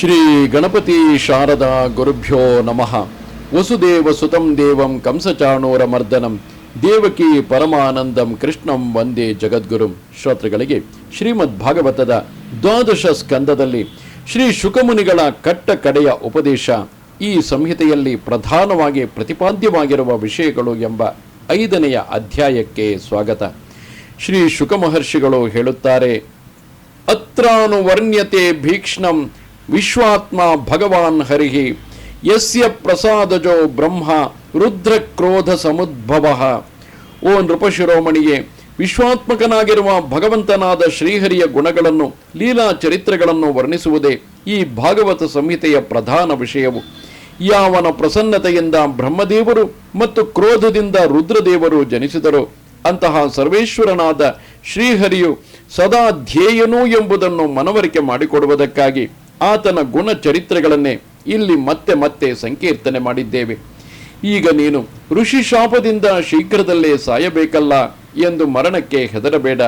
ಶ್ರೀ ಗಣಪತಿ ಶಾರದಾ ಗುರುಭ್ಯೋ ನಮಃ. ವಸುದೇವ ಸುತಂ ದೇವಂ ಕಂಸಚಾಣೂರ ಮರ್ದನಂ. ದೇವಕಿ ಪರಮಾನಂದಂ ಕೃಷ್ಣಂ ವಂದೇ ಜಗದ್ಗುರುಂ. ಶ್ರೋತೃಗಳಿಗೆ ಶ್ರೀಮದ್ ಭಾಗವತದ ದ್ವಾದಶ ಸ್ಕಂದದಲ್ಲಿ ಶ್ರೀ ಶುಕಮುನಿಗಳ ಕಟ್ಟ ಕಡೆಯ ಉಪದೇಶ ಈ ಸಂಹಿತೆಯಲ್ಲಿ ಪ್ರಧಾನವಾಗಿ ಪ್ರತಿಪಾದ್ಯವಾಗಿರುವ ವಿಷಯಗಳು ಎಂಬ ಐದನೆಯ ಅಧ್ಯಾಯಕ್ಕೆ ಸ್ವಾಗತ. ಶ್ರೀ ಶುಕಮಹರ್ಷಿಗಳು ಹೇಳುತ್ತಾರೆ, ಅತ್ರಾನುವರ್ಣ್ಯತೆ ಭೀಕ್ಷ್ಣಂ ವಿಶ್ವಾತ್ಮ ಭಗವಾನ್ ಹರಿಹಿ, ಯಸ್ಯ ಪ್ರಸಾದಜೋ ಬ್ರಹ್ಮ ರುದ್ರ ಕ್ರೋಧ ಸಮುದ್ಭವ. ಓ ನೃಪಶಿರೋಮಣಿಯೇ, ವಿಶ್ವಾತ್ಮಕನಾಗಿರುವ ಭಗವಂತನಾದ ಶ್ರೀಹರಿಯ ಗುಣಗಳನ್ನು, ಲೀಲಾ ಚರಿತ್ರೆಗಳನ್ನು ವರ್ಣಿಸುವುದೇ ಈ ಭಾಗವತ ಸಂಹಿತೆಯ ಪ್ರಧಾನ ವಿಷಯವು. ಯಾವನ ಪ್ರಸನ್ನತೆಯಿಂದ ಬ್ರಹ್ಮದೇವರು ಮತ್ತು ಕ್ರೋಧದಿಂದ ರುದ್ರದೇವರು ಜನಿಸಿದರು, ಅಂತಹ ಸರ್ವೇಶ್ವರನಾದ ಶ್ರೀಹರಿಯು ಸದಾ ಧ್ಯೇಯನು ಎಂಬುದನ್ನು ಮನವರಿಕೆ ಮಾಡಿಕೊಡುವುದಕ್ಕಾಗಿ ಆತನ ಗುಣ ಚರಿತ್ರೆಗಳನ್ನೇ ಇಲ್ಲಿ ಮತ್ತೆ ಮತ್ತೆ ಸಂಕೀರ್ತನೆ ಮಾಡಿದ್ದೇವೆ. ಈಗ ನೀನು ಋಷಿ ಶಾಪದಿಂದ ಶೀಘ್ರದಲ್ಲೇ ಸಾಯಬೇಕಲ್ಲ ಎಂದು ಮರಣಕ್ಕೆ ಹೆದರಬೇಡ.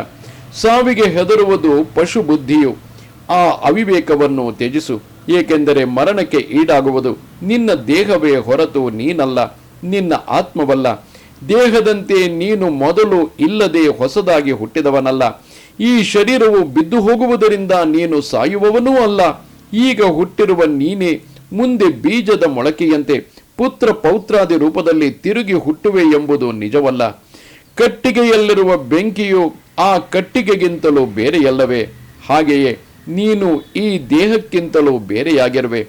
ಸಾವಿಗೆ ಹೆದರುವುದು ಪಶು ಬುದ್ಧಿಯು. ಆ ಅವಿವೇಕವನ್ನು ತ್ಯಜಿಸು, ಏಕೆಂದರೆ ಮರಣಕ್ಕೆ ಈಡಾಗುವುದು ನಿನ್ನ ದೇಹವೇ ಹೊರತು ನೀನಲ್ಲ, ನಿನ್ನ ಆತ್ಮವಲ್ಲ. ದೇಹದಂತೆ ನೀನು ಮೊದಲು ಇಲ್ಲದೆ ಹೊಸದಾಗಿ ಹುಟ್ಟಿದವನಲ್ಲ. ಈ ಶರೀರವು ಬಿದ್ದು ಹೋಗುವುದರಿಂದ ನೀನು ಸಾಯುವವನೂ ಅಲ್ಲ. ಈಗ ಹುಟ್ಟಿರುವ ನೀನೇ ಮುಂದೆ ಬೀಜದ ಮೊಳಕೆಯಂತೆ ಪುತ್ರ ಪೌತ್ರಾದಿ ರೂಪದಲ್ಲಿ ತಿರುಗಿ ಹುಟ್ಟುವೆ ಎಂಬುದು ನಿಜವಲ್ಲ. ಕಟ್ಟಿಗೆಯಲ್ಲಿರುವ ಬೆಂಕಿಯು ಆ ಕಟ್ಟಿಗೆಗಿಂತಲೂ ಬೇರೆಯಲ್ಲವೇ? ಹಾಗೆಯೇ ನೀನು ಈ ದೇಹಕ್ಕಿಂತಲೂ ಬೇರೆಯಾಗಿರುವೆ.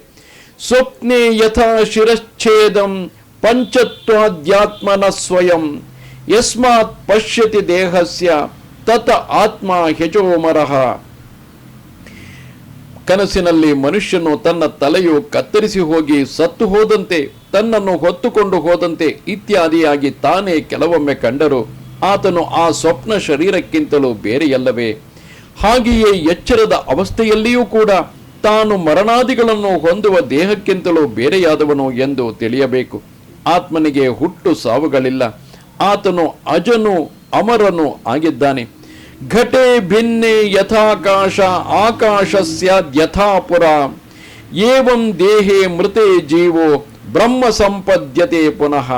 ಸ್ವಪ್ನೆ ಯಥಾ ಶಿರಚ್ಛೇದಂ ಪಂಚತ್ವಾಧ್ಯಾತ್ಮನ ಸ್ವಯಂ. ಯಸ್ಮಾತ್ ಪಶ್ಯತಿ ದೇಹಸ್ಯ ತತ ಆತ್ಮ ಹೆಜೋಮರಹ ಕನಸಿನಲ್ಲಿ ಮನುಷ್ಯನು ತನ್ನ ತಲೆಯು ಕತ್ತರಿಸಿ ಹೋಗಿ ಸತ್ತು ಹೋದಂತೆ, ತನ್ನನ್ನು ಹೊತ್ತುಕೊಂಡು ಹೋದಂತೆ ಇತ್ಯಾದಿಯಾಗಿ ತಾನೇ ಕೆಲವೊಮ್ಮೆ ಕಂಡರು. ಆತನು ಆ ಸ್ವಪ್ನ ಶರೀರಕ್ಕಿಂತಲೂ ಬೇರೆಯಲ್ಲವೇ. ಹಾಗೆಯೇ ಎಚ್ಚರದ ಅವಸ್ಥೆಯಲ್ಲಿಯೂ ಕೂಡ ತಾನು ಮರಣಾದಿಗಳನ್ನು ಹೊಂದುವ ದೇಹಕ್ಕಿಂತಲೂ ಬೇರೆಯಾದವನು ಎಂದು ತಿಳಿಯಬೇಕು. ಆತ್ಮನಿಗೆ ಹುಟ್ಟು ಸಾವುಗಳಿಲ್ಲ. ಆತನು ಅಜನು, ಅಮರನು ಆಗಿದ್ದಾನೆ. ಘಟೆ ಭಿನ್ನೆ ಯಥಾಕಾಶ ಆಕಾಶಸ್ಯ ಯಥಾಪುರ ಏವಂ ದೇಹೇ ಮೃತೆ ಜೀವೋ ಬ್ರಹ್ಮ ಸಂಪದ್ಯತೆ ಪುನಃ.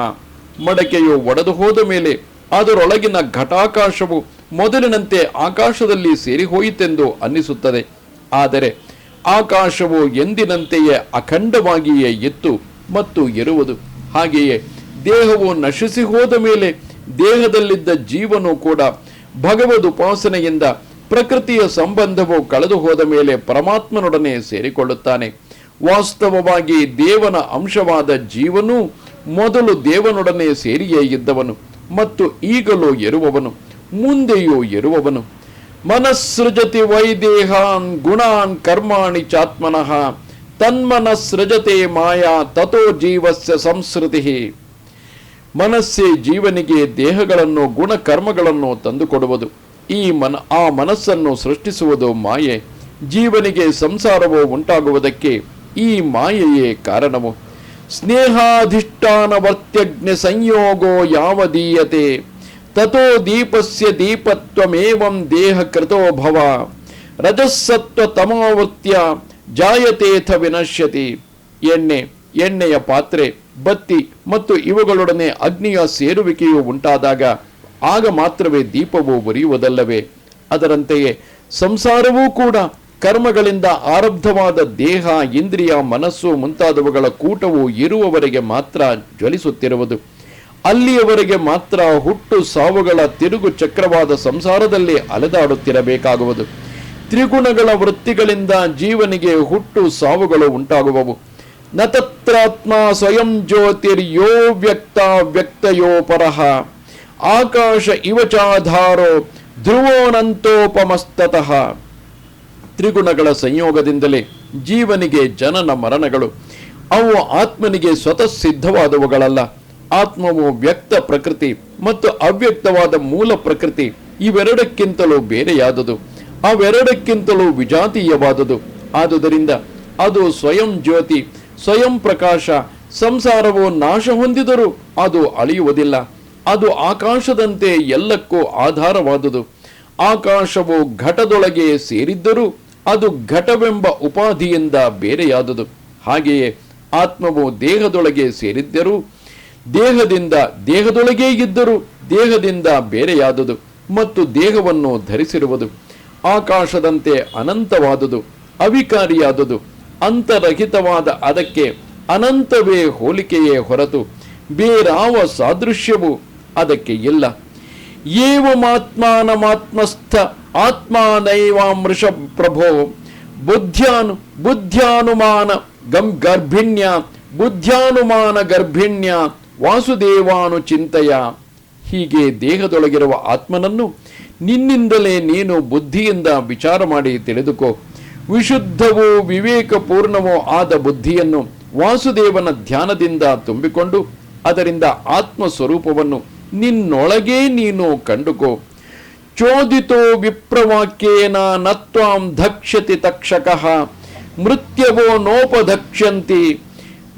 ಮಡಕೆಯು ಒಡೆದು ಹೋದ ಮೇಲೆ ಅದರೊಳಗಿನ ಘಟಾಕಾಶವು ಮೊದಲಿನಂತೆ ಆಕಾಶದಲ್ಲಿ ಸೇರಿಹೋಯಿತೆಂದು ಅನ್ನಿಸುತ್ತದೆ. ಆದರೆ ಆಕಾಶವು ಎಂದಿನಂತೆಯೇ ಅಖಂಡವಾಗಿಯೇ ಇತ್ತು ಮತ್ತು ಇರುವುದು. ಹಾಗೆಯೇ ದೇಹವು ನಶಿಸಿ ಹೋದ ಮೇಲೆ ದೇಹದಲ್ಲಿದ್ದ ಜೀವನು ಕೂಡ ಭಗವದ್ ಉಪಾಸನೆಯಿಂದ ಪ್ರಕೃತಿಯ ಸಂಬಂಧವು ಕಳೆದು ಹೋದ ಮೇಲೆ ಪರಮಾತ್ಮನೊಡನೆ ಸೇರಿಕೊಳ್ಳುತ್ತಾನೆ. ವಾಸ್ತವವಾಗಿ ದೇವನ ಅಂಶವಾದ ಜೀವನೂ ಮೊದಲು ದೇವನೊಡನೆ ಸೇರಿಯೇ ಇದ್ದವನು ಮತ್ತು ಈಗಲೂ ಇರುವವನು, ಮುಂದೆಯೂ ಇರುವವನು. ಮನಸ್ಸೃಜತಿ ವೈದೇಹಾನ್ ಗುಣಾನ್ ಕರ್ಮಾಣಿ ಚಾತ್ಮನಃ, ತನ್ಮನಸ್ಸೃಜತೆ ಮಾಯಾ ತಥೋ ಜೀವಸ್ಯ ಸಂಸ್ಕೃತಿ. ಮನಸ್ಸೇ ಜೀವನಿಗೆ ದೇಹಗಳನ್ನು ಗುಣಕರ್ಮಗಳನ್ನು ತಂದುಕೊಡುವುದು. ಈ ಮನ, ಆ ಮನಸ್ಸನ್ನು ಸೃಷ್ಟಿಸುವುದು ಮಾಯೆ. ಜೀವನಿಗೆ ಸಂಸಾರವು ಉಂಟಾಗುವುದಕ್ಕೆ ಈ ಮಾಯೆಯೇ ಕಾರಣವು. ಸ್ನೇಹಾಧಿಷ್ಠಾನವರ್ತ್ಯಜ್ಞ ಸಂಯೋಗೋ ಯಾವ ದೀಯತೆ? ತಥೋ ದೀಪಸ್ಯ ದೀಪತ್ವಮೇವಂ ದೇಹ ಕೃತೋ ಭವ. ರಜಸ್ಸತ್ವ ತಮೋವೃತ್ಯ ಜಾಯತೇಥ ವಿನಶ್ಯತಿ. ಎಣ್ಣೆ. ಎಣ್ಣೆಯ ಪಾತ್ರೆ, ಬತ್ತಿ ಮತ್ತು ಇವುಗಳೊಡನೆ ಅಗ್ನಿಯ ಸೇರುವಿಕೆಯು ಉಂಟಾದಾಗ ಆಗ ಮಾತ್ರವೇ ದೀಪವು ಉರಿಯುವುದಲ್ಲವೇ ಅದರಂತೆಯೇ ಸಂಸಾರವೂ ಕೂಡ ಕರ್ಮಗಳಿಂದ ಆರಬ್ಧವಾದ ದೇಹ, ಇಂದ್ರಿಯ, ಮನಸ್ಸು ಮುಂತಾದವುಗಳ ಕೂಟವು ಇರುವವರೆಗೆ ಮಾತ್ರ ಜ್ವಲಿಸುತ್ತಿರುವುದು. ಅಲ್ಲಿಯವರೆಗೆ ಮಾತ್ರ ಹುಟ್ಟು ಸಾವುಗಳ ತಿರುಗು ಚಕ್ರವಾದ ಸಂಸಾರದಲ್ಲಿ ಅಲೆದಾಡುತ್ತಿರಬೇಕಾಗುವುದು. ತ್ರಿಗುಣಗಳ ವೃತ್ತಿಗಳಿಂದ ಜೀವನಿಗೆ ಹುಟ್ಟು ಸಾವುಗಳು ಉಂಟಾಗುವವು. ನ ತತ್ರಾತ್ಮ ಸ್ವಯಂ ಜ್ಯೋತಿರ್ಯೋ ವ್ಯಕ್ತ ವ್ಯಕ್ತಯೋ ಪರಹ ಆಕಾಶ ಇವಚಾಧಾರೋ ಧ್ರುವೋನಂತೋಪಮಸ್ತತಃ. ತ್ರಿಗುಣಗಳ ಸಂಯೋಗದಿಂದಲೇ ಜೀವನಿಗೆ ಜನನ ಮರಣಗಳು. ಅವು ಆತ್ಮನಿಗೆ ಸ್ವತಃ ಸಿದ್ಧವಾದವುಗಳಲ್ಲ. ಆತ್ಮವು ವ್ಯಕ್ತ ಪ್ರಕೃತಿ ಮತ್ತು ಅವ್ಯಕ್ತವಾದ ಮೂಲ ಪ್ರಕೃತಿ ಇವೆರಡಕ್ಕಿಂತಲೂ ಬೇರೆಯಾದುದು. ಅವೆರಡಕ್ಕಿಂತಲೂ ವಿಜಾತೀಯವಾದುದು. ಆದುದರಿಂದ ಅದು ಸ್ವಯಂ ಜ್ಯೋತಿ ಸ್ವಯಂ ಪ್ರಕಾಶ, ಸಂಸಾರವು ನಾಶ ಹೊಂದಿದರೂ ಅದು ಅಳಿಯುವುದಿಲ್ಲ. ಅದು ಆಕಾಶದಂತೆ ಎಲ್ಲಕ್ಕೂ ಆಧಾರವಾದುದು. ಆಕಾಶವು ಘಟದೊಳಗೆ ಸೇರಿದ್ದರೂ ಅದು ಘಟವೆಂಬ ಉಪಾಧಿಯಿಂದ ಬೇರೆಯಾದುದು. ಹಾಗೆಯೇ ಆತ್ಮವು ದೇಹದೊಳಗೆ ಸೇರಿದ್ದರೂ ದೇಹದಿಂದ ದೇಹದೊಳಗೇ ಇದ್ದರೂ ದೇಹದಿಂದ ಬೇರೆಯಾದುದು ಮತ್ತು ದೇಹವನ್ನು ಧರಿಸಿರುವುದು. ಆಕಾಶದಂತೆ ಅನಂತವಾದುದು, ಅವಿಕಾರಿಯಾದುದು ಅಂತರಹಿತವಾದ ಅದಕ್ಕೆ ಅನಂತವೇ ಹೋಲಿಕೆಯೇ ಹೊರತು ಬೇರಾವ ಸಾದೃಶ್ಯವೂ ಅದಕ್ಕೆ ಇಲ್ಲ. ಏವಮಾತ್ಮಾನಮಾತ್ಮಸ್ಥ ಆತ್ಮಾನೈವಾಮೃಷ ಪ್ರಭೋ ಬುದ್ಧ್ಯಾನು ಬುದ್ಧ್ಯಾನುಮಾನ ಗಂ ಗರ್ಭಿಣ್ಯ ಬುದ್ಧ್ಯಾನುಮಾನ ಗರ್ಭಿಣ್ಯ ವಾಸುದೇವಾನು ಚಿಂತೆಯ. ಹೀಗೆ ದೇಹದೊಳಗಿರುವ ಆತ್ಮನನ್ನು ನಿನ್ನಿಂದಲೇ ನೀನು ಬುದ್ಧಿಯಿಂದ ವಿಚಾರ ಮಾಡಿ ತಿಳಿದುಕೋ. ವಿಶುದ್ಧವೂ ವಿವೇಕಪೂರ್ಣವೂ ಆದ ಬುದ್ಧಿಯನ್ನು ವಾಸುದೇವನ ಧ್ಯಾನದಿಂದ ತುಂಬಿಕೊಂಡು ಅದರಿಂದ ಆತ್ಮ ಸ್ವರೂಪವನ್ನು ನಿನ್ನೊಳಗೇ ನೀನು ಕಂಡುಕೋ. ಚೋದಿತೋ ವಿಪ್ರವಾಕ್ಯೇನ ನತ್ವಾಂ ಧಕ್ಷ್ಯತಿ ತಕ್ಷಕಃ, ಮೃತ್ಯವೋ ನೋಪಧಕ್ಷ್ಯಂತಿ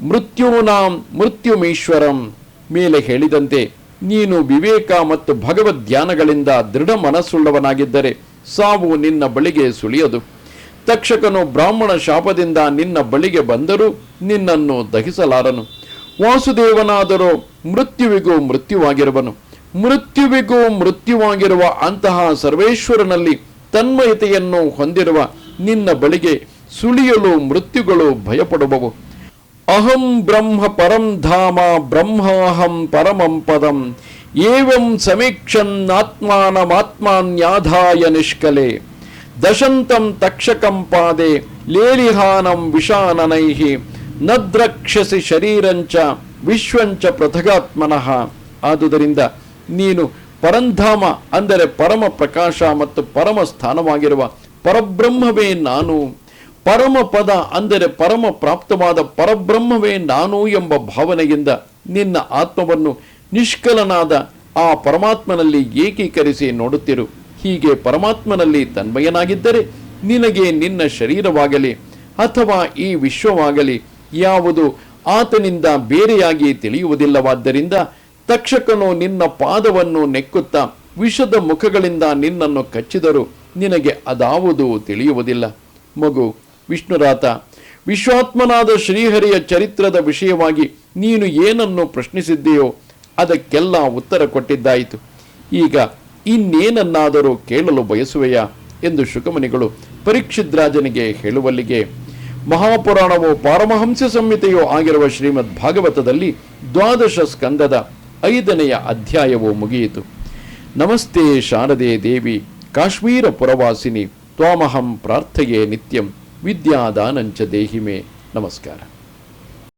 ಮೃತ್ಯೂನಾಂ ಮೃತ್ಯುಮೀಶ್ವರಂ. ಮೇಲೆ ಹೇಳಿದಂತೆ ನೀನು ವಿವೇಕ ಮತ್ತು ಭಗವದ್ ಧ್ಯಾನಗಳಿಂದ ದೃಢ ಮನಸ್ಸುಳ್ಳವನಾಗಿದ್ದರೆ ಸಾವು ನಿನ್ನ ಬಳಿಗೆ ಸುಳಿಯದು. ತಕ್ಷಕನು ಬ್ರಾಹ್ಮಣ ಶಾಪದಿಂದ ನಿನ್ನ ಬಳಿಗೆ ಬಂದರೂ ನಿನ್ನನ್ನು ದಹಿಸಲಾರನು. ವಾಸುದೇವನಾದರೂ ಮೃತ್ಯುವಿಗೂ ಮೃತ್ಯುವಾಗಿರುವನು. ಮೃತ್ಯುವಿಗೂ ಮೃತ್ಯುವಾಗಿರುವ ಅಂತಹ ಸರ್ವೇಶ್ವರನಲ್ಲಿ ತನ್ಮಯತೆಯನ್ನು ಹೊಂದಿರುವ ನಿನ್ನ ಬಳಿಗೆ ಸುಳಿಯಲು ಮೃತ್ಯುಗಳು ಭಯಪಡುವವು. ಅಹಂ ಬ್ರಹ್ಮ ಪರಂ ಧಾಮ ಬ್ರಹ್ಮಾಹಂ ಪರಮಂ ಪದಂ ಏವಂ ಸಮೀಕ್ಷನ್ನಾತ್ಮಾನಮಾತ್ಮಾನ್ಯಾಧಾಯ ನಿಷ್ಕಲೆ. ದಶಂತಂ ತಕ್ಷಕಂ ಪಾದೆ ಲೇಲಿಹಾನಂ ವಿಷಾನನೈಹಿ ನದ್ರಕ್ಷಸಿ ಶರೀರಂಚ ವಿಶ್ವಂಚ ಪೃಥಗಾತ್ಮನಃ. ಆದುದರಿಂದ ನೀನು ಪರಂಧಾಮ ಅಂದರೆ ಪರಮ ಪ್ರಕಾಶ ಮತ್ತು ಪರಮ ಸ್ಥಾನವಾಗಿರುವ ಪರಬ್ರಹ್ಮವೇ ನಾನು. ಪರಮ ಪದ ಅಂದರೆ ಪರಮ ಪ್ರಾಪ್ತವಾದ ಪರಬ್ರಹ್ಮವೇ ನಾನು ಎಂಬ ಭಾವನೆಯಿಂದ ನಿನ್ನ ಆತ್ಮವನ್ನು ನಿಷ್ಕಲನಾದ ಆ ಪರಮಾತ್ಮನಲ್ಲಿ ಏಕೀಕರಿಸಿ ನೋಡುತ್ತಿರು. ಹೀಗೆ ಪರಮಾತ್ಮನಲ್ಲಿ ತನ್ಮಯನಾಗಿದ್ದರೆ ನಿನಗೆ ನಿನ್ನ ಶರೀರವಾಗಲಿ ಅಥವಾ ಈ ವಿಶ್ವವಾಗಲಿ ಯಾವುದು ಆತನಿಂದ ಬೇರೆಯಾಗಿ ತಿಳಿಯುವುದಿಲ್ಲವಾದ್ದರಿಂದ ತಕ್ಷಕನು ನಿನ್ನ ಪಾದವನ್ನು ನೆಕ್ಕುತ್ತಾ ವಿಷದ ಮುಖಗಳಿಂದ ನಿನ್ನನ್ನು ಕಚ್ಚಿದರೂ ನಿನಗೆ ಅದಾವುದು ತಿಳಿಯುವುದಿಲ್ಲ. ಮಗು, ವಿಷ್ಣುರಾತ, ವಿಶ್ವಾತ್ಮನಾದ ಶ್ರೀಹರಿಯ ಚರಿತ್ರದ ವಿಷಯವಾಗಿ ನೀನು ಏನನ್ನು ಪ್ರಶ್ನಿಸಿದ್ದೀಯೋ ಅದಕ್ಕೆಲ್ಲ ಉತ್ತರ ಕೊಟ್ಟಿದ್ದಾಯಿತು. ಈಗ ಇನ್ನೇನನ್ನಾದರೂ ಕೇಳಲು ಬಯಸುವೆಯಾ ಎಂದು ಶುಕಮುನಿಗಳು ಪರೀಕ್ಷಿದ್ರಾಜನಿಗೆ ಹೇಳುವಲ್ಲಿಗೆ, ಮಹಾಪುರಾಣವು ಪಾರಮಹಂಸ ಸಂಹಿತೆಯೂ ಆಗಿರುವ ಶ್ರೀಮದ್ ಭಾಗವತದಲ್ಲಿ ದ್ವಾದಶ ಸ್ಕಂದದ ಐದನೆಯ ಅಧ್ಯಾಯವು ಮುಗಿಯಿತು. ನಮಸ್ತೆ ಶಾರದೆ ದೇವಿ, ಕಾಶ್ಮೀರ ಪುರವಾಸಿನಿ, ತ್ವಾಮಹಂ ಪ್ರಾರ್ಥೆಯೇ ನಿತ್ಯಂ, ವಿದ್ಯಾದಾನಂಚ ದೇಹಿಮೆ. ನಮಸ್ಕಾರ.